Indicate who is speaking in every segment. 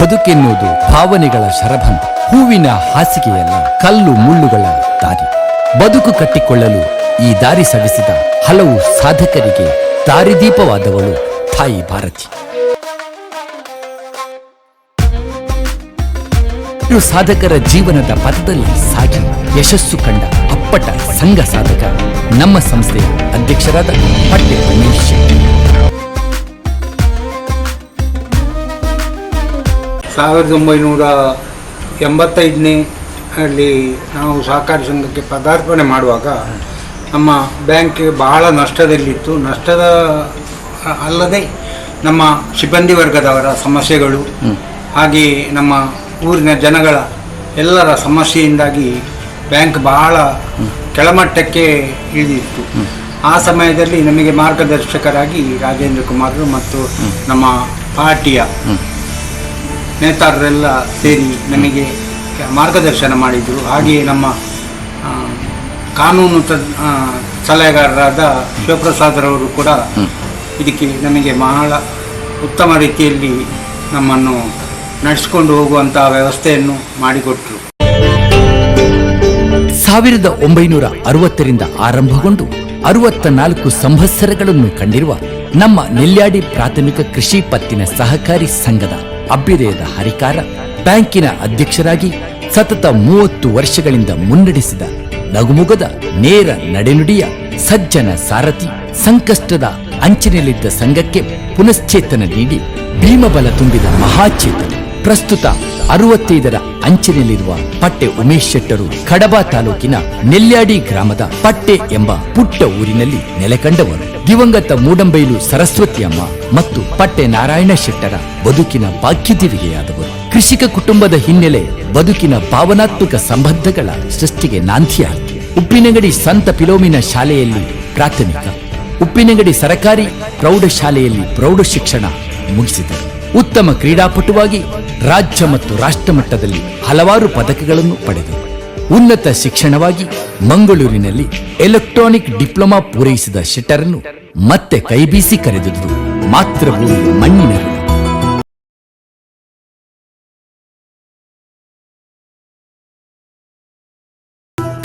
Speaker 1: ಬದುಕೆನ್ನುವುದು ಭಾವನೆಗಳ ಶರಭಂಗ ಹೂವಿನ ಹಾಸಿಗೆಯಲ್ಲ, ಕಲ್ಲು ಮುಳ್ಳುಗಳ ದಾರಿ. ಬದುಕು ಕಟ್ಟಿಕೊಳ್ಳಲು ಈ ದಾರಿ ಸವಿಸಿದ ಹಲವು ಸಾಧಕರಿಗೆ ದಾರಿದೀಪವಾದವಳು ತಾಯಿ ಭಾರತಿ. ಇರು ಸಾಧಕರ ಜೀವನದ ಪಥದಲ್ಲಿ ಸಾಗಿ ಯಶಸ್ಸು ಕಂಡ ಅಪ್ಪಟ ಸಂಘ ಸಾಧಕ ನಮ್ಮ ಸಂಸ್ಥೆಯ ಅಧ್ಯಕ್ಷರಾದ ಪಟ್ಟೆ ರಮೇಶ್ ಶೆಟ್ಟಿ.
Speaker 2: ಸಾವಿರದ ಒಂಬೈನೂರ ಎಂಬತ್ತೈದನೇ ಅಲ್ಲಿ ನಾವು ಸಹಕಾರಿ ಸಂಘಕ್ಕೆ ಪದಾರ್ಪಣೆ ಮಾಡುವಾಗ ನಮ್ಮ ಬ್ಯಾಂಕ್ ಬಹಳ ನಷ್ಟದಲ್ಲಿತ್ತು ನಷ್ಟದ ಅಲ್ಲದೆ ನಮ್ಮ ಸಿಬ್ಬಂದಿ ವರ್ಗದವರ ಸಮಸ್ಯೆಗಳು ಹಾಗೆ ನಮ್ಮ ಊರಿನ ಜನಗಳ ಎಲ್ಲರ ಸಮಸ್ಯೆಯಿಂದಾಗಿ ಬ್ಯಾಂಕ್ ಬಹಳ ಕೆಳಮಟ್ಟಕ್ಕೆ ಇಳಿದಿತ್ತು. ಆ ಸಮಯದಲ್ಲಿ ನಮಗೆ ಮಾರ್ಗದರ್ಶಕರಾಗಿ ರಾಜೇಂದ್ರ ಕುಮಾರ್ ಮತ್ತು ನಮ್ಮ ಪಾರ್ಟಿಯ ನೇತಾರರೆಲ್ಲ ಸೇರಿ ನಮಗೆ ಮಾರ್ಗದರ್ಶನ ಮಾಡಿದರು. ಹಾಗೆಯೇ ನಮ್ಮ ಕಾನೂನು ಸಲಹೆಗಾರರಾದ ಶಿವಪ್ರಸಾದ್ ಸಲಹೆಗಾರರಾದ ಶಿವಪ್ರಸಾದ್ರವರು ಕೂಡ ಇದಕ್ಕೆ ನಮಗೆ ಬಹಳ ಉತ್ತಮ ರೀತಿಯಲ್ಲಿ ನಮ್ಮನ್ನು ನಡೆಸಿಕೊಂಡು ಹೋಗುವಂತಹ ವ್ಯವಸ್ಥೆಯನ್ನು ಮಾಡಿಕೊಟ್ರು.
Speaker 1: ಸಾವಿರದ ಒಂಬೈನೂರ ಅರವತ್ತರಿಂದ ಆರಂಭಗೊಂಡು ಅರವತ್ತ ನಾಲ್ಕು ಸಂವತ್ಸರಗಳನ್ನು ಕಂಡಿರುವ ನಮ್ಮ ನೆಲ್ಯಾಡಿ ಪ್ರಾಥಮಿಕ ಕೃಷಿ ಪತ್ತಿನ ಸಹಕಾರಿ ಸಂಘದ ಅಭ್ಯುದಯದ ಹರಿಕಾರ ಬ್ಯಾಂಕಿನ ಅಧ್ಯಕ್ಷರಾಗಿ ಸತತ ಮೂವತ್ತು ವರ್ಷಗಳಿಂದ ಮುನ್ನಡೆಸಿದ ನಗುಮುಗದ ನೇರ ನಡೆನುಡಿಯ ಸಜ್ಜನ ಸಾರಥಿ ಸಂಕಷ್ಟದ ಅಂಚಿನಲ್ಲಿದ್ದ ಸಂಘಕ್ಕೆ ಪುನಶ್ಚೇತನ ನೀಡಿ ಭೀಮಬಲ ತುಂಬಿದ ಮಹಾಚೇತನ. ಪ್ರಸ್ತುತ ಅರವತ್ತೈದರ ಅಂಚಿನಲ್ಲಿರುವ ಪಟ್ಟೆ ಉಮೇಶ್ ಶೆಟ್ಟರು ಕಡಬ ತಾಲೂಕಿನ ನೆಲ್ಯಾಡಿ ಗ್ರಾಮದ ಪಟ್ಟೆ ಎಂಬ ಪುಟ್ಟ ಊರಿನಲ್ಲಿ ನೆಲೆಕಂಡವರು ದಿವಂಗತ ಮೂಡಂಬೈಲು ಸರಸ್ವತಿಯಮ್ಮ ಮತ್ತು ಪಟ್ಟೆ ನಾರಾಯಣ ಶೆಟ್ಟರ ಬದುಕಿನ ಭಾಗ್ಯದಿವಿಗೆಯಾದವರು ಕೃಷಿಕ ಕುಟುಂಬದ ಹಿನ್ನೆಲೆ ಬದುಕಿನ ಭಾವನಾತ್ಮಕ ಸಂಬಂಧಗಳ ಸೃಷ್ಟಿಗೆ ನಾಂದಿಯಾಯಿತು ಉಪ್ಪಿನಗಡಿ ಸಂತ ಪಿಲೋಮಿನ ಶಾಲೆಯಲ್ಲಿ ಪ್ರಾಥಮಿಕ. ಉಪ್ಪಿನಗಡಿ ಸರಕಾರಿ ಪ್ರೌಢಶಾಲೆಯಲ್ಲಿ ಪ್ರೌಢ ಶಿಕ್ಷಣ ಮುಗಿಸಿದರು. ಉತ್ತಮ ಕ್ರೀಡಾಪಟುವಾಗಿ ರಾಜ್ಯ ಮತ್ತು ರಾಷ್ಟ್ರ ಮಟ್ಟದಲ್ಲಿ ಹಲವಾರು ಪದಕಗಳನ್ನು ಪಡೆದರು. ಉನ್ನತ ಶಿಕ್ಷಣವಾಗಿ ಮಂಗಳೂರಿನಲ್ಲಿ ಎಲೆಕ್ಟ್ರಾನಿಕ್ ಡಿಪ್ಲೊಮಾ ಪೂರೈಸಿದ ಶೆಟ್ಟರನ್ನು ಮತ್ತೆ ಕೈಬೀಸಿ ಕರೆದಿದ್ದು ಮಾತೃಭೂಮಿ ಮಣ್ಣಿನ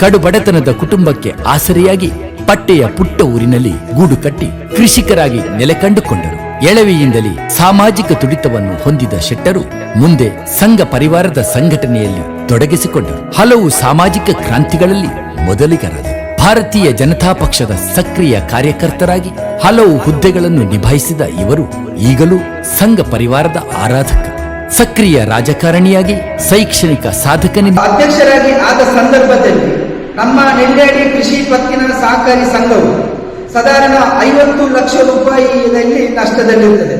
Speaker 1: ಕಡುಬಡತನದ ಕಡು ಬಡತನದ ಕುಟುಂಬಕ್ಕೆ ಆಸರೆಯಾಗಿ ಪಟ್ಟೆಯ ಪುಟ್ಟ ಊರಿನಲ್ಲಿ ಗೂಡು ಕಟ್ಟಿ ಕೃಷಿಕರಾಗಿ ನೆಲೆಕಂಡುಕೊಂಡರು ಎಳವೆಯಿಂದಲೇ ಸಾಮಾಜಿಕ ತುಡಿತವನ್ನು ಹೊಂದಿದ ಶೆಟ್ಟರು ಮುಂದೆ ಸಂಘ ಪರಿವಾರದ ಸಂಘಟನೆಯಲ್ಲಿ ತೊಡಗಿಸಿಕೊಂಡರು ಹಲವು ಸಾಮಾಜಿಕ ಕ್ರಾಂತಿಗಳಲ್ಲಿ ಮೊದಲಿಗರಾದರು ಭಾರತೀಯ ಜನತಾ ಪಕ್ಷದ ಸಕ್ರಿಯ ಕಾರ್ಯಕರ್ತರಾಗಿ ಹಲವು ಹುದ್ದೆಗಳನ್ನು ನಿಭಾಯಿಸಿದ ಇವರು ಈಗಲೂ ಸಂಘ ಪರಿವಾರದ ಆರಾಧಕ, ಸಕ್ರಿಯ ರಾಜಕಾರಣಿಯಾಗಿ, ಶೈಕ್ಷಣಿಕ ಸಾಧಕನಿಂದ
Speaker 3: ಅಧ್ಯಕ್ಷರಾಗಿ ಆದ ಸಂದರ್ಭದಲ್ಲಿ ನಮ್ಮ ಕೃಷಿ ಪತ್ತಿನ ಸಹಕಾರಿ ಸಂಘವು ಸಾಧಾರಣ ಐವತ್ತು ಲಕ್ಷ ರೂಪಾಯಿಯಲ್ಲಿ ನಷ್ಟದಲ್ಲಿರುತ್ತದೆ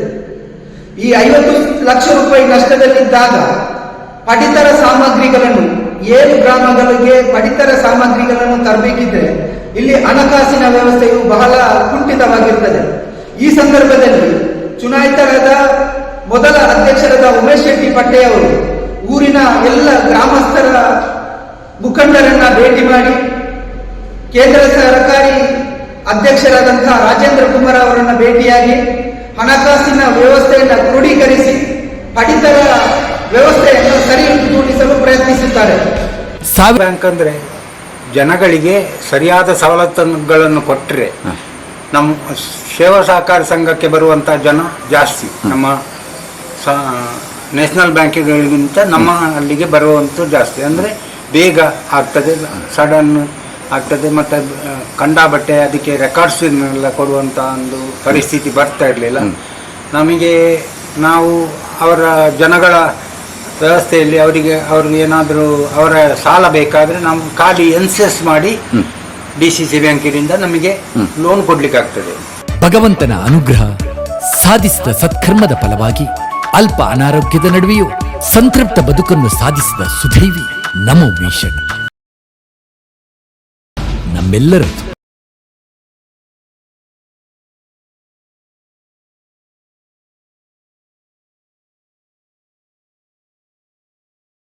Speaker 3: ಈ ಐವತ್ತು ಲಕ್ಷ ರೂಪಾಯಿ ನಷ್ಟದಲ್ಲಿದ್ದಾಗ ಪಡಿತರ ಸಾಮಗ್ರಿಗಳನ್ನು, ಏಳು ಗ್ರಾಮಗಳಿಗೆ ಪಡಿತರ ಸಾಮಗ್ರಿಗಳನ್ನು ತರಬೇಕಿದ್ರೆ ಇಲ್ಲಿ ಹಣಕಾಸಿನ ವ್ಯವಸ್ಥೆಯು ಬಹಳ ಕುಂಠಿತವಾಗಿರ್ತದೆ. ಈ ಸಂದರ್ಭದಲ್ಲಿ ಚುನಾಯಿತರಾದ ಮೊದಲ ಅಧ್ಯಕ್ಷರಾದ ಉಮೇಶ್ ಶೆಟ್ಟಿ ಪಟ್ಟೆಯವರು ಊರಿನ ಎಲ್ಲ ಗ್ರಾಮಸ್ಥರ ಮುಖಂಡರನ್ನ ಭೇಟಿ ಮಾಡಿ ಕೇಂದ್ರ ಸರ್ಕಾರಿ ಅಧ್ಯಕ್ಷರಾದಂತಹ ರಾಜೇಂದ್ರ ಕುಮಾರ್ ಅವರನ್ನು ಭೇಟಿಯಾಗಿ ಹಣಕಾಸಿನ ವ್ಯವಸ್ಥೆಯನ್ನು ಕ್ರೋಢೀಕರಿಸಿ ಪಡಿತರ ವ್ಯವಸ್ಥೆಯನ್ನು ಸರಿದೂಗಿಸಲು ಪ್ರಯತ್ನಿಸುತ್ತಾರೆ.
Speaker 1: ಸಾವಿರ
Speaker 2: ಬ್ಯಾಂಕ್ ಅಂದರೆ ಜನಗಳಿಗೆ ಸರಿಯಾದ ಸವಲತ್ತುಗಳನ್ನು ಕೊಟ್ಟರೆ ನಮ್ಮ ಸೇವಾ ಸಹಕಾರ ಸಂಘಕ್ಕೆ ಬರುವಂಥ ಜನ ಜಾಸ್ತಿ ನಮ್ಮ ನ್ಯಾಷನಲ್ ಬ್ಯಾಂಕ್ಗಳಿಗಿಂತ ನಮ್ಮ ಅಲ್ಲಿಗೆ ಬರುವಂಥ ಜಾಸ್ತಿ. ಅಂದರೆ ಬೇಗ ಆಗ್ತದೆ. ಸಡನ್ ಆಗ್ತದೆ. ಮತ್ತು ಕಂಡಾಬಟ್ಟೆ ಅದಕ್ಕೆ ರೆಕಾರ್ಡ್ಸ್ ಎಲ್ಲ ಕೊಡುವಂಥ ಒಂದು ಪರಿಸ್ಥಿತಿ ಬರ್ತಾ ಇರಲಿಲ್ಲ. ನಮಗೆ ನಾವು ಅವರ ಜನಗಳ ವ್ಯವಸ್ಥೆಯಲ್ಲಿ ಅವರಿಗೆ ಅವ್ರಿಗೆ ಏನಾದರೂ ಅವರ ಸಾಲ ಬೇಕಾದರೆ ನಾವು ಖಾಲಿ ಎನ್ಸೆಸ್ ಮಾಡಿ ಡಿ ಸಿ ಸಿ ಬ್ಯಾಂಕಿನಿಂದ ನಮಗೆ ಲೋನ್ ಕೊಡ್ಲಿಕ್ಕೆ ಆಗ್ತದೆ
Speaker 1: ಭಗವಂತನ ಅನುಗ್ರಹ ಸಾಧಿಸಿದ ಸತ್ಕರ್ಮದ ಫಲವಾಗಿ ಅಲ್ಪ ಅನಾರೋಗ್ಯದ ನಡುವೆಯೂ ಸಂತೃಪ್ತ ಬದುಕನ್ನು ಸಾಧಿಸಿದ ಸುದೈವಿ ನಮೋ ಮೀಶನ್ వెళ్ళరు